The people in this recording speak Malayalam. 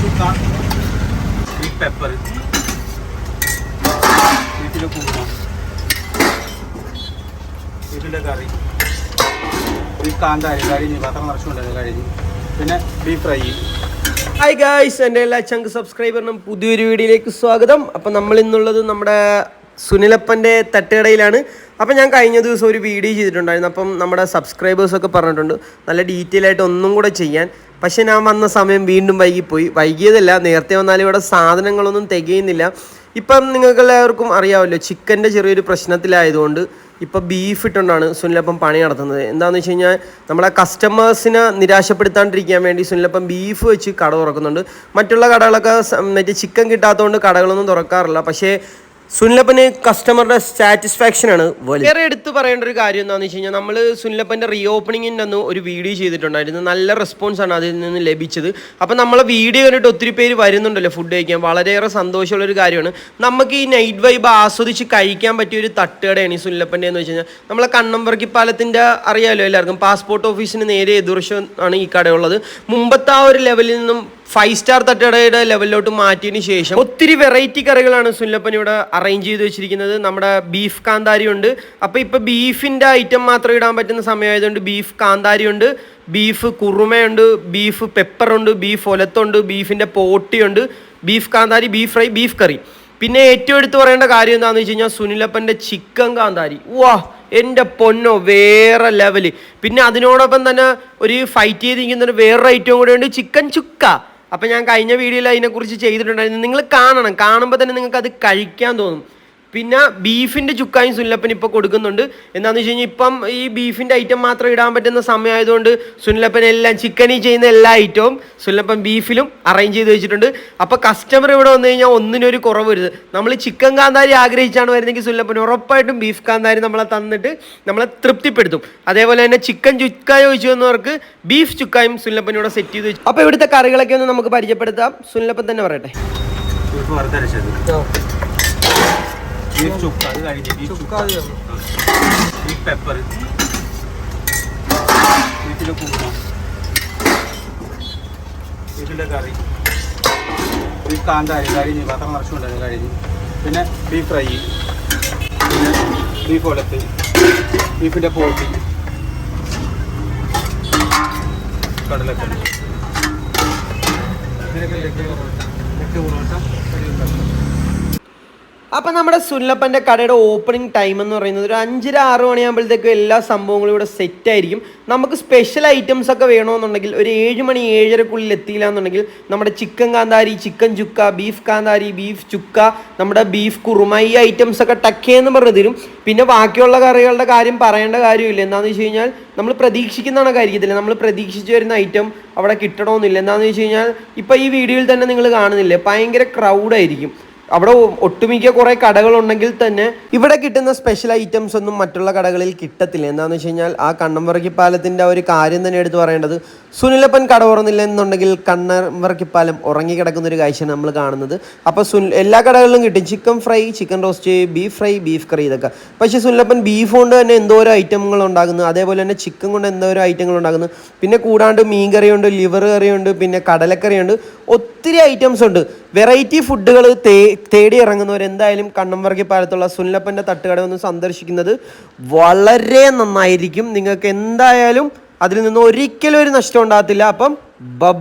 ചുക്ക ബീഫ് പെപ്പർ ബീഫിലെ കുറുമ ബീഫിന്റെ കറി. ബീഫ് കാന്താരി കഴിഞ്ഞ് പാത്രം നിറച്ചുകൊണ്ടായിരുന്നു കഴിഞ്ഞ് പിന്നെ ബീഫ് ഫ്രൈ ഹായ് ഗായ്സ് എന്റെ എല്ലാ ചങ്ക് സബ്സ്ക്രൈബറിനും പുതിയൊരു വീഡിയോയിലേക്ക് സ്വാഗതം. അപ്പം നമ്മൾ ഇന്നുള്ളത് നമ്മുടെ സുനിലപ്പന്റെ തട്ടുകടയിലാണ്. അപ്പം ഞാൻ കഴിഞ്ഞ ദിവസം ഒരു വീഡിയോ ചെയ്തിട്ടുണ്ടായിരുന്നു. അപ്പം നമ്മുടെ സബ്സ്ക്രൈബേഴ്സൊക്കെ പറഞ്ഞിട്ടുണ്ട്. നല്ല ഡീറ്റെയിൽ ആയിട്ട് ഒന്നും കൂടെ ചെയ്യാൻ. പക്ഷെ ഞാൻ വന്ന സമയം വീണ്ടും വൈകിപ്പോയി. വൈകിയതല്ല നേരത്തെ വന്നാലും ഇവിടെ സാധനങ്ങളൊന്നും തികയുന്നില്ല. ഇപ്പം നിങ്ങൾക്ക് എല്ലാവർക്കും അറിയാമല്ലോ ചിക്കന്റെ ചെറിയൊരു പ്രശ്നത്തിലായതുകൊണ്ട് ഇപ്പം ബീഫ് ഇട്ടുകൊണ്ടാണ് സുനിലപ്പം പണി നടത്തുന്നത്. എന്താണെന്ന് വെച്ച് കഴിഞ്ഞാൽ നമ്മളെ കസ്റ്റമേഴ്സിനെ നിരാശപ്പെടുത്താണ്ടിരിക്കാൻ വേണ്ടി സുനിലപ്പം ബീഫ് വെച്ച് കട തുറക്കുന്നുണ്ട്. മറ്റുള്ള കടകളൊക്കെ മറ്റേ ചിക്കൻ കിട്ടാത്തതുകൊണ്ട് കടകളൊന്നും തുറക്കാറില്ല. പക്ഷേ സുനിലപ്പന് കസ്റ്റമറുടെ സാറ്റിസ്ഫാക്ഷൻ ആണ് വേറെ എടുത്തു പറയേണ്ട ഒരു കാര്യം എന്താണെന്ന് വെച്ച് കഴിഞ്ഞാൽ നമ്മൾ സുനിലപ്പന്റെ റീ ഓപ്പണിങ്ങിന്റെ അന്ന് ഒരു വീഡിയോ ചെയ്തിട്ടുണ്ടായിരുന്നു. നല്ല റെസ്പോൺസ് ആണ് അതിൽ നിന്ന് ലഭിച്ചത്. അപ്പം നമ്മളെ വീഡിയോ കണ്ടിട്ട് ഒത്തിരി പേര് വരുന്നുണ്ടല്ലോ ഫുഡ് കഴിക്കാൻ. വളരെയേറെ സന്തോഷമുള്ള ഒരു കാര്യമാണ്. നമുക്ക് ഈ നൈറ്റ് വൈബ് ആസ്വദിച്ച് കഴിക്കാൻ പറ്റിയ ഒരു തട്ടുകടയാണ് ഈ സുനിലപ്പന്റെ എന്ന് വെച്ച് കഴിഞ്ഞാൽ നമ്മളെ കണ്ണമ്പറക്കി പാലത്തിന്റെ അറിയാലോ എല്ലാവർക്കും? പാസ്പോർട്ട് ഓഫീസിന് നേരെ എതിർശം ആണ് ഈ കടയുള്ളത്. മുമ്പത്തെ ആ ഒരു ലെവലിൽ നിന്നും ഫൈവ് സ്റ്റാർ തട്ടുകടയുടെ ലെവലിലോട്ട് മാറ്റിയതിന് ശേഷം ഒത്തിരി വെറൈറ്റി കറികളാണ് സുനിലപ്പൻ ഇവിടെ അറേഞ്ച് ചെയ്ത് വെച്ചിരിക്കുന്നത്. നമ്മുടെ ബീഫ് കാന്താരി ഉണ്ട്. അപ്പോൾ ഇപ്പോൾ ബീഫിന്റെ ഐറ്റം മാത്രം ഇടാൻ പറ്റുന്ന സമയമായതുകൊണ്ട് ബീഫ് കാന്താരി ഉണ്ട് ബീഫ് കുറുമയുണ്ട് ബീഫ് പെപ്പറുണ്ട് ബീഫ് ഒലത്തുണ്ട് ബീഫിന്റെ പോട്ടിയുണ്ട് ബീഫ് കാന്താരി ബീഫ് ഫ്രൈ ബീഫ് കറി പിന്നെ ഏറ്റവും എടുത്ത് പറയേണ്ട കാര്യം എന്താണെന്ന് വെച്ച് കഴിഞ്ഞാൽ സുനിലപ്പന്റെ ചിക്കൻ കാന്താരി. വാ എന്റെ പൊന്നോ വേറെ ലെവൽ പിന്നെ അതിനോടൊപ്പം തന്നെ ഒരു ഫൈറ്റ് ചെയ്തിരിക്കുന്ന ഒരു വേറൊരു ഐറ്റവും കൂടെ ഉണ്ട് ചിക്കൻ ചുക്ക. അപ്പം ഞാൻ കഴിഞ്ഞ വീഡിയോയിൽ അതിനെക്കുറിച്ച് ചെയ്തിട്ടുണ്ടായിരുന്നു. നിങ്ങൾ കാണണം. കാണുമ്പോൾ തന്നെ നിങ്ങൾക്ക് അത് കഴിക്കാൻ തോന്നും. പിന്നെ ബീഫിന്റെ ചുക്കായും സുനിലപ്പൻ ഇപ്പോൾ കൊടുക്കുന്നുണ്ട്. എന്താണെന്ന് വെച്ച് കഴിഞ്ഞാൽ ഇപ്പം ഈ ബീഫിന്റെ ഐറ്റം മാത്രം ഇടാൻ പറ്റുന്ന സമയമായതുകൊണ്ട് സുനിലപ്പൻ എല്ലാം ചിക്കനിൽ ചെയ്യുന്ന എല്ലാ ഐറ്റവും സുനിലപ്പൻ ബീഫിലും അറേഞ്ച് ചെയ്ത് വെച്ചിട്ടുണ്ട്. അപ്പോൾ കസ്റ്റമർ ഇവിടെ വന്നു കഴിഞ്ഞാൽ ഒന്നിനൊരു കുറവ് വരുത് നമ്മൾ ചിക്കൻ കാന്താരി ആഗ്രഹിച്ചാണ് വരുന്നെങ്കിൽ സുനിലപ്പൻ ഉറപ്പായിട്ടും ബീഫ് കാന്താരി നമ്മളെ തന്നിട്ട് നമ്മളെ തൃപ്തിപ്പെടുത്തും. അതേപോലെ തന്നെ ചിക്കൻ ചുക്ക ചോദിച്ചു വന്നവർക്ക് ബീഫ് ചുക്കായും സുനിലപ്പൻ ഇവിടെ സെറ്റ് ചെയ്ത് വെച്ചു. അപ്പോൾ ഇവിടുത്തെ കറികളൊക്കെ ഒന്ന് നമുക്ക് പരിചയപ്പെടുത്താം. സുനിലപ്പൻ തന്നെ പറയട്ടെ. ബീഫ് ചുക്ക അത് കഴിഞ്ഞ് ബീഫ് ചുക്ക. ബീഫ് പെപ്പർ ബീഫിലെ കുറുമ. ബീഫിന്റെ കറി. ബീഫ് കാന്താരി കഴിഞ്ഞ് പാത്രം നിറച്ചുകൊണ്ടായിരുന്നു കഴിഞ്ഞ് പിന്നെ ബീഫ് ഫ്രൈ പിന്നെ ബീഫ് ഒലത്ത് ബീഫിന്റെ പോട്ടി. കടലക്കറി. ഇതിനൊക്കെ ലട്ട് പൊറോട്ട കറി ഉണ്ടാക്കും അപ്പം നമ്മുടെ സുല്ലപ്പന്റെ കടയുടെ ഓപ്പണിംഗ് ടൈം എന്ന് പറയുന്നത് ഒരു അഞ്ചര ആറ് മണിയാകുമ്പോഴത്തേക്കും എല്ലാ സംഭവങ്ങളും ഇവിടെ സെറ്റ് ആയിരിക്കും. നമുക്ക് സ്പെഷ്യൽ ഐറ്റംസ് ഒക്കെ വേണമെന്നുണ്ടെങ്കിൽ ഒരു ഏഴ് മണി ഏഴരക്കുള്ളിൽ എത്തിയില്ല എന്നുണ്ടെങ്കിൽ നമ്മുടെ ചിക്കൻ കാന്താരി ചിക്കൻ ചുക്ക ബീഫ് കാന്താരി ബീഫ് ചുക്ക നമ്മുടെ ബീഫ് കുറുമ ഈ ഐറ്റംസ് ഒക്കെ ടക്കേന്ന് പറഞ്ഞു തരും. പിന്നെ ബാക്കിയുള്ള കറികളുടെ കാര്യം പറയേണ്ട കാര്യമില്ല. എന്താണെന്ന് വെച്ച് കഴിഞ്ഞാൽ നമ്മൾ പ്രതീക്ഷിക്കുന്നതാണ് കാര്യത്തില്ല നമ്മൾ പ്രതീക്ഷിച്ച് വരുന്ന ഐറ്റം അവിടെ കിട്ടണമെന്നില്ല. എന്താണെന്ന് വെച്ച് കഴിഞ്ഞാൽ ഇപ്പോൾ ഈ വീഡിയോയിൽ തന്നെ നിങ്ങൾ കാണുന്നില്ലേ? ഭയങ്കര ക്രൗഡായിരിക്കും അവിടെ ഒട്ടുമിക്ക കുറേ കടകളുണ്ടെങ്കിൽ തന്നെ ഇവിടെ കിട്ടുന്ന സ്പെഷ്യൽ ഐറ്റംസ് ഒന്നും മറ്റുള്ള കടകളിൽ കിട്ടത്തില്ല. എന്താണെന്ന് വെച്ച് കഴിഞ്ഞാൽ ആ കണ്ണംവറക്കിപ്പാലത്തിന്റെ ആ ഒരു കാര്യം തന്നെ എടുത്തു പറയേണ്ടത് സുനിലപ്പൻ കട തുറന്നില്ല എന്നുണ്ടെങ്കിൽ കണ്ണംവറക്കിപ്പാലം ഉറങ്ങിക്കിടക്കുന്ന ഒരു കാഴ്ച നമ്മൾ കാണുന്നത്. അപ്പോൾ എല്ലാ കടകളിലും കിട്ടും. Chicken fry chicken roast beef fry beef കറി ഇതൊക്കെ. പക്ഷേ സുനിലപ്പൻ ബീഫ് കൊണ്ട് തന്നെ എന്തോരോ ഐറ്റങ്ങൾ ഉണ്ടാക്കുന്നു. അതേപോലെ തന്നെ ചിക്കൻ കൊണ്ട് എന്തോരോ ഐറ്റങ്ങൾ ഉണ്ടാക്കുന്നു. പിന്നെ കൂടാണ്ട് മീൻ കറിയുണ്ട് ലിവർ കറിയുണ്ട് പിന്നെ കടലക്കറിയുണ്ട്. ഒത്തിരി ഐറ്റംസ് ഉണ്ട്. വെറൈറ്റി ഫുഡുകൾ തേ തേടി ഇറങ്ങുന്നവർ എന്തായാലും കണ്ണംവർഗി പാലത്തുള്ള സുനിലപ്പന്റെ തട്ടുകട ഒന്ന് സന്ദർശിക്കുന്നത് വളരെ നന്നായിരിക്കും. നിങ്ങൾക്ക് എന്തായാലും അതിൽ നിന്ന് ഒരിക്കലും ഒരു നഷ്ടം ഉണ്ടാകത്തില്ല. അപ്പം ബൈ